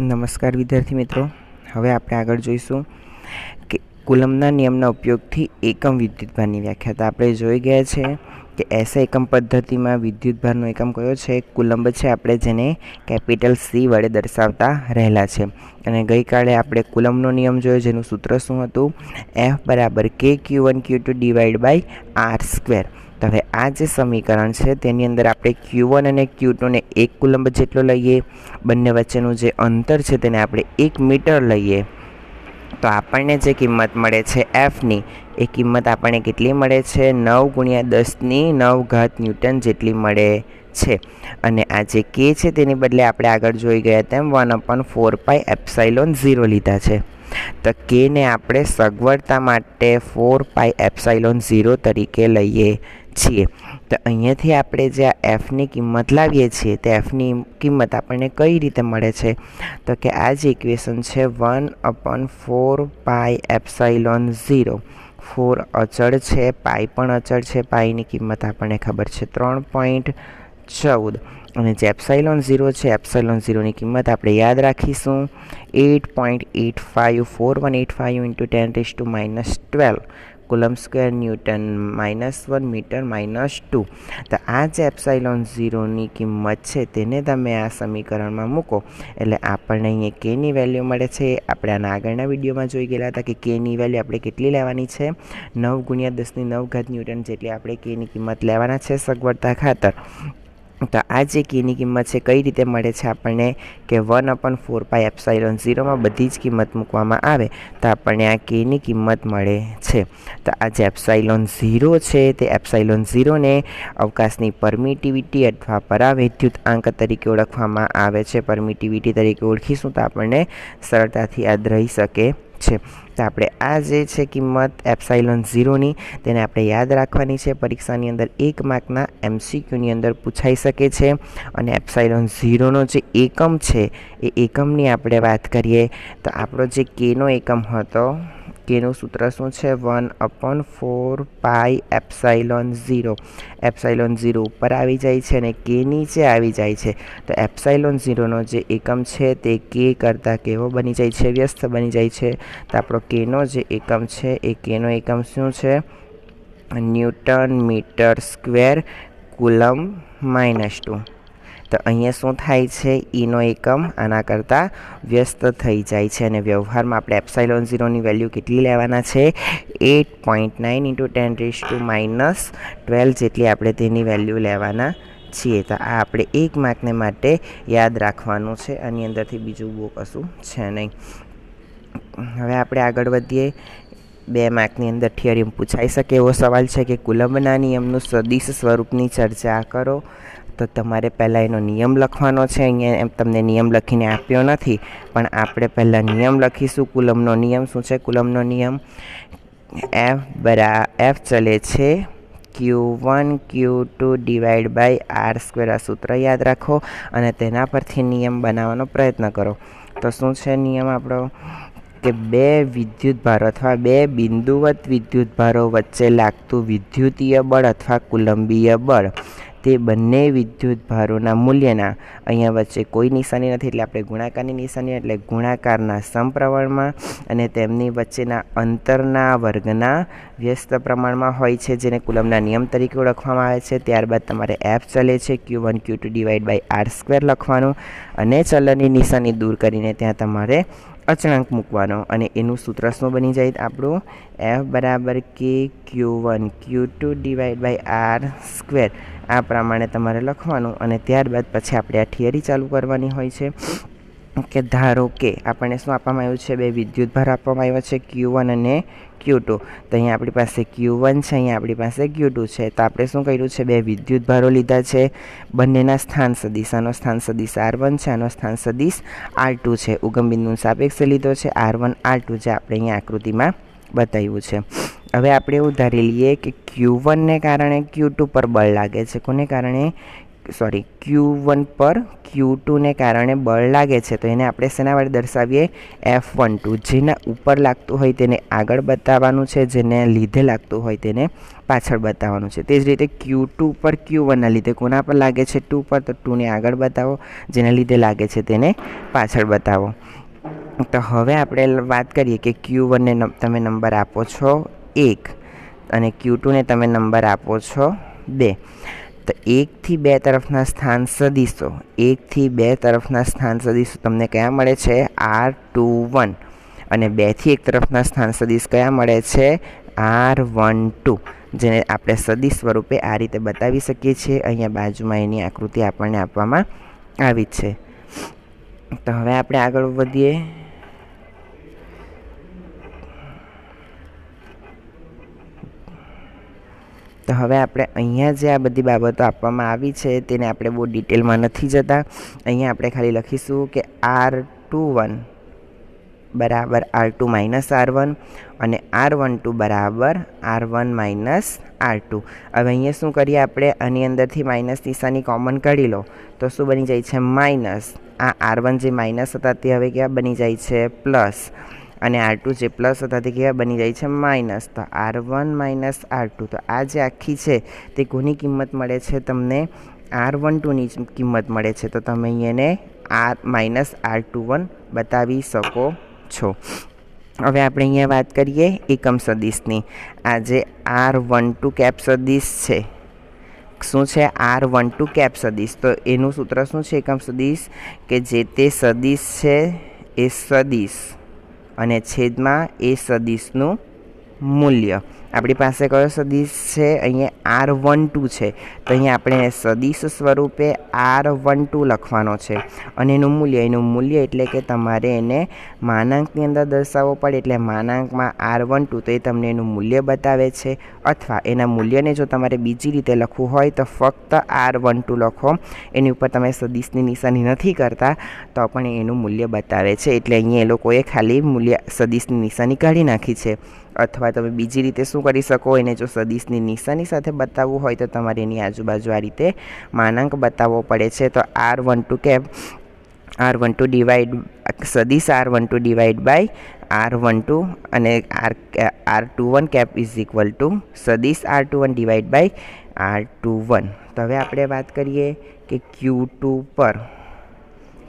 નમસ્કાર વિદ્યાર્થી મિત્રો. હવે આપણે આગળ જોઈશું કે કુલમના નિયમના ઉપયોગથી એકમ વિદ્યુતભારની વ્યાખ્યા. તો આપણે જોઈ ગયા છે કે એસા એકમ પદ્ધતિમાં વિદ્યુતભારનો એકમ કયો છે? કુલંબ છે આપણે જેને કેપિટલ સી વડે દર્શાવતા રહેલા છે. અને ગઈકાલે આપણે કુલમનો નિયમ જોયો જેનું સૂત્ર શું હતું? એફ બરાબર કે Q one Q two divide by R square તો હવે આ જે સમીકરણ છે, તેની અંદર આપણે ક્યુ વન અને ક્યુ ટુને એક કુલંબ જેટલો લઈએ, બંને વચ્ચેનું જે અંતર છે તેને આપણે એક મીટર લઈએ. તો આપણને જે કિંમત મળે છે એફની એ કિંમત આપણને કેટલી મળે છે? નવ ગુણ્યા દસની નવ ઘાત ન્યૂટન જેટલી મળે છે. અને આ જે કે છે તેની બદલે આપણે આગળ જોઈ ગયા તેમ one upon four pi epsilon zero લીધા છે. તો કેને આપણે સગવડતા માટે ફોર પાઈ એપ્સાઇલોન ઝીરો તરીકે લઈએ. છીએ. તો અહીંયાથી આપણે જે આ એફની કિંમત લાવીએ છીએ, તે એફની કિંમત આપણને કઈ રીતે મળે છે? તો કે આ જે ઇક્વેશન છે one upon four pi epsilon zero. Four અચળ છે, પાઈ પણ અચળ છે, પાઈની કિંમત આપણને ખબર છે ત્રણ પોઈન્ટ ચૌદ. અને જે એપ્સાઇલોન ઝીરો છે, એપ્સાઇલોન ઝીરોની કિંમત આપણે યાદ રાખીશું. Eight point eight five four one eight five into ten raise to minus twelve. Coulomb square newton minus one, metre minus two. તો આ જે એપ્સાઇલોન ઝીરોની કિંમત છે, તેને તમે આ સમીકરણમાં મૂકો. એટલે આપણને અહીંયા કેની વેલ્યુ મળે છે. આપણે આના આગળના વિડીયોમાં જોઈ ગયેલા હતા કે કેની વેલ્યુ આપણે કેટલી લેવાની છે. નવ ગુણ્યા દસની નવ ઘાત ન્યૂટન જેટલી આપણે કેની કિંમત લેવાના છે સગવડતા ખાતર. તો આ જે કીની કિંમત છે, કઈ રીતે મળે છે આપણને કે one upon four pi epsilon ઝીરોમાં બધી જ કિંમત મૂકવામાં આવે, તો આપણને આ કેની કિંમત મળે છે. તો આ જે એપ્સાઇલોન ઝીરો છે, તે એપ્સાઇલોન ઝીરોને અવકાશની પરમિટિવિટી અથવા પરાવૈદ્યુત આંક તરીકે ઓળખવામાં આવે છે. પરમિટિવિટી તરીકે ઓળખીશું તો આપણને સરળતાથી યાદ રહી શકે છે. તો આપણે આ જે છે કિંમત એપ્સાઇલોન ઝીરોની, તેને આપણે યાદ રાખવાની છે. પરીક્ષાની અંદર એક માર્કના એમસીક્યુની અંદર પૂછાઈ શકે છે અને એપ્સાઇલોન ઝીરોનો જે એકમ છે, એ એકમની આપણે વાત કરીએ. તો આપણો જે કેનો એકમ હતો કેનું સૂત્ર શું છે? One upon four pi epsilon zero. Epsilon zero ઉપર આવી જાય છે અને કે નીચે આવી જાય છે. તો એપ્સાઇલોન ઝીરોનો જે એકમ છે તે કે કરતાં કેવો બની જાય છે? વ્યસ્ત બની જાય છે. તો આપણો કેનો જે એકમ છે એ કેનો એકમ શું છે? Newton metre square coulomb minus two. તો અહીંયા શું થાય છે? ઈનો એકમ, આના કરતાં વ્યસ્ત થઈ જાય છે અને વ્યવહારમાં આપણે એપ્સાઇલોન ઝીરોની વેલ્યુ કેટલી લેવાના છે? Eight point nine into ten raise to minus twelve જેટલી આપણે તેની વેલ્યુ લેવાના છીએ. તો આ આપણે એક માર્કને માટે યાદ રાખવાનું છે. આની અંદરથી બીજું બહુ કશું છે નહીં. હવે આપણે આગળ વધીએ. બે માર્કની અંદર થિયરીમ પૂછાઈ શકે એવો સવાલ છે કે કુલંબના નિયમનું સદિશ સ્વરૂપની ચર્ચા કરો. તો તમારે પહેલાં એનો નિયમ લખવાનો છે. અહીંયા એમ તમને નિયમ લખીને આપ્યો નથી. પણ આપણે પહેલાં નિયમ લખીશું. કુલમનો નિયમ શું છે? કુલમનો નિયમ એફ બરા, એફ ચલે છે. Q one, Q two divide by R square આ સૂત્ર યાદ રાખો અને તેના પરથી નિયમ બનાવવાનો પ્રયત્ન કરો. તો શું છે નિયમ આપણો? કે બે વિદ્યુત ભારો અથવા બે બિંદુવત વિદ્યુત ભારો વચ્ચે લાગતું વિદ્યુતીય બળ અથવા કુલંબીય બળ તે બંને વિદ્યુત ભારોના મૂલ્યના અહીંયા વચ્ચે કોઈ નિશાની નથી. એટલે આપણે ગુણાકારની નિશાની, એટલે ગુણાકારના સમપ્રમાણમાં અને તેમની વચ્ચેના અંતરના વર્ગના વ્યસ્ત પ્રમાણમાં હોય છે, જેને કુલમના નિયમ તરીકે ઓળખવામાં આવે છે. ત્યારબાદ તમારે એફ ચલે છે Q one Q two divide by R square લખવાનું અને ચલનની નિશાની દૂર કરીને ત્યાં તમારે અચળાંક મૂકવાનો અને એનું સૂત્ર શું બની જાય આપણું? એફ બરાબર કે Q one Q two divide by R square આ પ્રમાણે તમારે લખવાનું અને ત્યારબાદ પછી આપણે આ થિયરી ચાલુ કરવાની હોય છે. કે ધારો કે આપણને શું આપવામાં આવ્યું છે? બે વિદ્યુત ભાર આપવામાં આવ્યો છે ક્યુ વન અને ક્યુ ટુ તો અહીંયા આપણી પાસે ક્યુ વન છે, અહીંયા આપણી પાસે ક્યુ ટુ છે. તો આપણે શું કર્યું છે? બે વિદ્યુત ભારો લીધા છે. બંનેના સ્થાન સદીશ. આનો સ્થાન સદીશ આર વન છે, આનો સ્થાન સદીશ આર ટુ છે. ઉગમ સાપેક્ષ લીધો છે. આર વન આર ટુ જે આપણે અહીંયા આકૃતિમાં બતાવ્યું છે. હવે આપણે એવું ધારી લઈએ કે ક્યુ વનને કારણે ક્યુ ટુ પર બળ લાગે છે. કોને કારણે? સોરી ક્યુ વન પર ક્યુ ટુને કારણે બળ લાગે છે, તો એને આપણે શેના વડે દર્શાવીએ? એફ વન ટુ જેના ઉપર લાગતું હોય તેને આગળ બતાવવાનું છે, જેને લીધે લાગતું હોય તેને પાછળ બતાવવાનું છે. તે જ રીતે ક્યુ ટુ પર ક્યુ વનના લીધે કોના પર લાગે છે? ટુ પર, તો ટુને આગળ બતાવો. જેના લીધે લાગે છે તેને પાછળ બતાવો. તો હવે આપણે વાત કરીએ કે ક્યુ વનને તમે નંબર આપો છો એક અને ક્યુ ટુને તમે નંબર આપો છો બે. તો એકથી બે તરફના સ્થાન સદીશો. એકથી બે તરફના સ્થાન સદીશો તમને કયા મળે છે? R two one. અને બેથી એક તરફના સ્થાન સદીશ કયા મળે છે? R one two. જેને આપણે સદીશ સ્વરૂપે આ રીતે બતાવી શકીએ છીએ. અહીંયા બાજુમાં એની આકૃતિ આપણને આપવામાં આવી છે. તો હવે આપણે આગળ વધીએ. તો હવે આપણે અહીંયા જે આ બધી બાબતો આપવામાં આવી છે તેને આપણે બહુ ડિટેલમાં નથી જતા. અહીંયા આપણે ખાલી લખીશું કે આર ટુ વન બરાબર R two minus R one અને આર વન ટુ બરાબર R one minus R two. હવે અહીંયા શું કરીએ આપણે? આની અંદરથી માઇનસ નિશાની કોમન કાઢી લો. તો શું બની જાય છે? માઇનસ. આ આર વન જે માઇનસ હતા તે હવે ક્યાં બની જાય છે? પ્લસ. અને આર ટુ જે પ્લસ હતા તે કેવા બની જાય છે? માઇનસ તો R one minus R two તો આ જે આખી છે તે કોની કિંમત મળે છે? તમને આર વન ટુની કિંમત મળે છે. તો તમે એને R minus R two one બતાવી શકો છો. હવે આપણે અહીંયા વાત કરીએ એકમ સદીશની. આ જે આર વન ટુ કેપ સદીશ છે, શું છે? આર વન ટુ કેપ સદીશ. તો એનું સૂત્ર શું છે? એકમ સદીશ કે જે તે સદીશ છે એ સદીશ. અને છેદમાં એ સદીશનું મૂલ્ય. આપણી પાસે કયો સદીશ છે? અહીંયા આર વન ટુ છે. તો અહીંયા આપણે સદીશ સ્વરૂપે આર વન ટુ લખવાનો છે. અને એનું મૂલ્ય એનું મૂલ્ય એટલે કે તમારે એને માનાંકની અંદર દર્શાવવો પડે. એટલે માનાંકમાં આર વન ટુ તો એ તમને એનું મૂલ્ય બતાવે છે. અથવા એના મૂલ્યને જો તમારે બીજી રીતે લખવું હોય તો ફક્ત આર વન ટુ લખો. એની ઉપર તમે સદીશની નિશાની નથી કરતા, તો પણ એનું મૂલ્ય બતાવે છે. એટલે અહીંયા એ લોકોએ ખાલી મૂલ્ય, સદીશની નિશાની કાઢી નાખી છે. અથવા તમે બીજી રીતે શું કરી શકો, એને જો સદીશની નિશાની સાથે બતાવવું હોય તો તમારે એની આજુબાજુ આ રીતે માનાંક બતાવવો પડે છે. તો R one two cap R one two divide સદીશ R one two divide by R one two અને R R two one cap is equal to સદીશ R two one divide by R two one તો હવે આપણે વાત કરીએ કે ક્યુ two પર.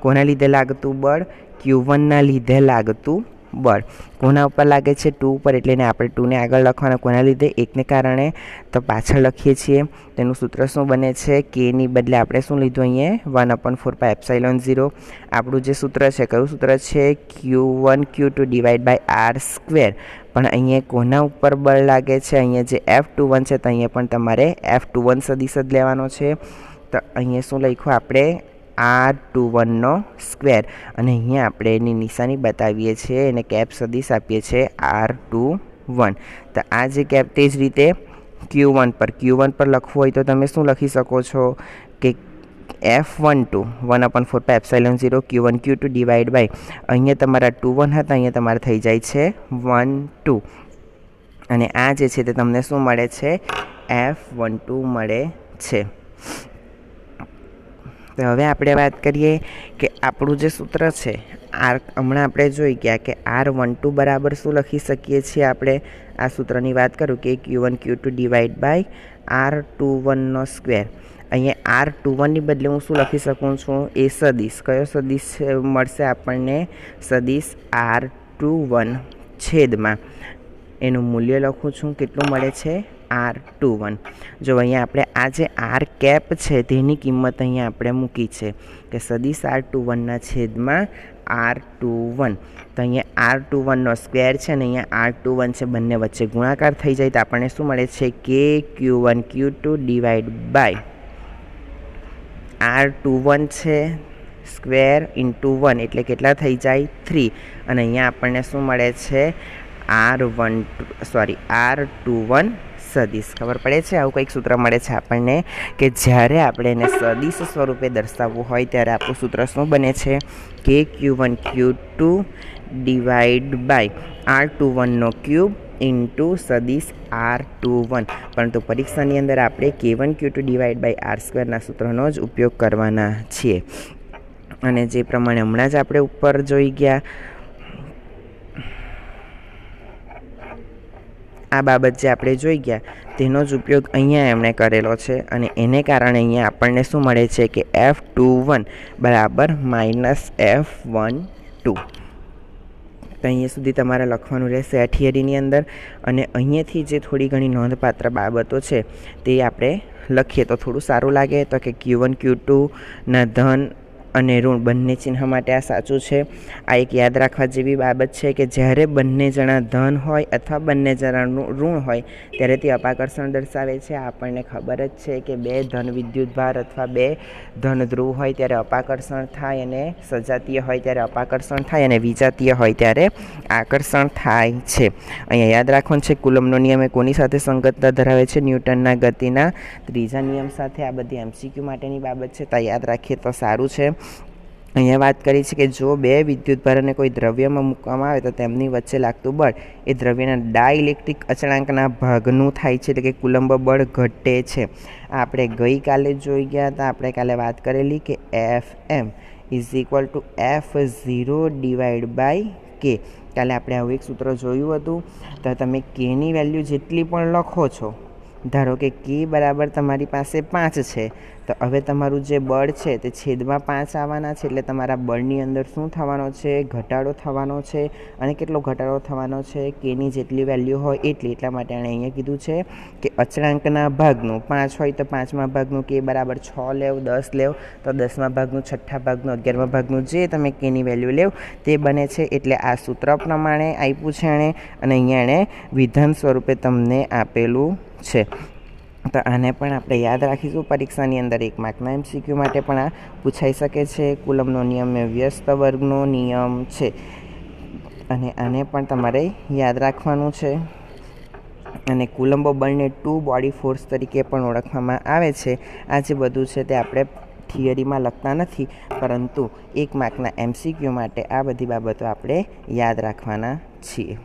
કોના લીધે લાગતું બળ? ક્યુ વનના લીધે લાગતું બળ. કોના ઉપર લાગે છે? ટુ ઉપર, એટલે એને આપણે ટુને આગળ લખવાના. કોના લીધે? એકને કારણે તો પાછળ લખીએ છીએ. તેનું સૂત્ર શું બને છે? કેની બદલે આપણે શું લીધું અહીંયા? One upon four pi epsilon zero. આપણું જે સૂત્ર છે, કયું સૂત્ર છે? Q one Q two divide by R square. પણ અહીંયા કોના ઉપર બળ લાગે છે? અહીંયા જે એફ ટુ વન છે, તો અહીંયા પણ તમારે એફ ટુ વન સદીશ જ લેવાનો છે. તો અહીંયા શું લખ્યું? આપણે આર ટુ વનનો સ્ક્વેર. અને અહીંયા આપણે એની નિશાની બતાવીએ છીએ, એને કેપ સદીશ આપીએ છીએ આર ટુ વન. તો આ જે કેપ તે જ રીતે ક્યુ વન પર. ક્યુ વન પર લખવું હોય તો તમે શું લખી શકો છો? કે F one two, one upon four pi epsilon zero, Q one Q two divide by. અહીંયા તમારા ટુ વન હતા, અહીંયા તમારે થઈ જાય છે વન ટુ. અને આ જે છે તે તમને શું મળે છે? એફ વન ટુ મળે છે. તો હવે આપણે વાત કરીએ કે આપણું જે સૂત્ર છે, આર હમણાં આપણે જોઈ ગયા કે આર વન ટુ બરાબર શું લખી શકીએ છીએ આપણે? આ સૂત્રની વાત કરું કે Q one Q two divide by R two વનનો square. અહીંયા આર ટુ વનની બદલે હું શું લખી શકું છું? એ સદીશ. કયો સદીશ મળશે આપણને સદીશ આર ટુ વન છેદમાં. એનું મૂલ્ય લખું છું. કેટલું મળે છે? આર ટુ વન જો અહીંયા આપણે આ જે આર કેપ છે, તેની કિંમત અહીંયા આપણે મૂકી છે કે સદીશ આર ટુ વનના છેદમાં આર ટુ વન તો અહીંયા આર ટુ વનનો સ્ક્વેર છે ને અહીંયા આર ટુ વન છે, બંને વચ્ચે ગુણાકાર થઈ જાય તો આપણને શું મળે છે? કે Q one Q two divide by R two one છે સ્ક્વેર ઇન્ટુ વન એટલે કેટલા થઈ જાય? થ્રી અને અહીંયા આપણને શું મળે છે? R one two sorry R two one સદીશ. ખબર પડે છે? આવું કંઈક સૂત્ર મળે છે આપણને કે જ્યારે આપણે એને સદિશ સ્વરૂપે દર્શાવવું હોય ત્યારે આપણું સૂત્ર શું બને છે? કે Q one Q two divide by R two વનનો cube into સદીશ આર ટુ વન પરંતુ પરીક્ષાની અંદર આપણે કે one Q two divide by R સ્ક્વેરના સૂત્રનો જ ઉપયોગ કરવાના છીએ. અને જે પ્રમાણે હમણાં જ આપણે ઉપર જોઈ ગયા આ બાબત જે આપણે જોઈ ગયા, તેનો જ ઉપયોગ અહીંયા એમણે કરેલો છે અને એને કારણે અહીંયા આપણને શું મળે છે કે એફ ટુ વન બરાબર માઇનસ એફ વન ટુ તો અહીંયા સુધી તમારે લખવાનું રહેશે આ થિયરીની અંદર અને અહીંયાથી જે થોડી ઘણી નોંધપાત્ર બાબતો છે તે આપણે લખીએ તો થોડું સારું લાગે, તો કે ક્યુ વન ક્યુ ટુના ધન અને ઋણ બંને ચિહ્ન માટે આ સાચું છે. આ એક યાદ રાખવા જેવી બાબત છે કે જ્યારે બંને જણા ધન હોય અથવા બંને જણાનું ઋણ હોય, ત્યારે તે અપાકર્ષણ દર્શાવે છે. આપણને ખબર જ છે કે બે ધન વિદ્યુતભાર અથવા બે ધન ધ્રુવ હોય ત્યારે અપાકર્ષણ થાય અને સજાતીય હોય ત્યારે અપાકર્ષણ થાય અને વિજાતીય હોય ત્યારે આકર્ષણ થાય છે. અહીંયા યાદ રાખવાનું છે, કુલમનો નિયમ એ કોની સાથે સંગતતા ધરાવે છે? ન્યૂટનના ગતિના ત્રીજા નિયમ સાથે આ બધી એમસીક્યુ માટેની બાબત છે. તો યાદ રાખીએ તો સારું છે. અહીંયા વાત કરી છે કે જો બે વિદ્યુતભારોને કોઈ દ્રવ્યમાં મૂકવામાં આવે તો તેમની વચ્ચે લાગતું બળ એ દ્રવ્યના ડાઇલેક્ટ્રિક અચળાંકના ભાગનું થાય છે એટલે કે કુલંબ બળ ઘટે છે. આ આપણે ગઈકાલે જોઈ ગયા હતા. આપણે કાલે વાત કરેલી કે F M is equal to F zero divide by K કાલે આપણે આવું એક સૂત્ર જોયું હતું. તો તમે કેની વેલ્યુ જેટલી પણ લખો છો, ધારો કે કે બરાબર તમારી પાસે પાંચ છે. તો, હવે તમારું જે બળ છે તે છેદમાં પાંચ આવવાના છે એટલે તમારા બળની અંદર શું થવાનો છે? ઘટાડો થવાનો છે. અને કેટલો ઘટાડો થવાનો છે? કેની જેટલી વેલ્યુ હોય એટલી. એટલા માટે એણે અહીંયા કીધું છે કે અચળાંકના ભાગનું પાંચ હોય તો પાંચમા ભાગનું કે બરાબર છ લેવ, દસ લેવ, તો દસમા ભાગનું, છઠ્ઠા ભાગનું, અગિયારમા ભાગનું જે તમે કેની વેલ્યુ લેવ તે બને છે. એટલે આ સૂત્ર પ્રમાણે આપ્યું છે એણે. અને અહીંયા એણે વિધાન સ્વરૂપે તમને આપેલું છે. તો આને પણ આપણે યાદ રાખીશું. પરીક્ષાની અંદર એક માર્કના એમસીક્યુ માટે પણ આ પૂછાઈ શકે છે. કુલમનો નિયમ એ વ્યસ્ત વર્ગનો નિયમ છે. અને આને પણ તમારે યાદ રાખવાનું છે. અને કુલંબો બળને ટુ બોડી ફોર્સ તરીકે પણ ઓળખવામાં આવે છે. આ જે બધું છે તે આપણે થિયરીમાં લખતા નથી, પરંતુ એક માર્કના એમસીક્યુ માટે આ બધી બાબતો આપણે યાદ રાખવાના છીએ.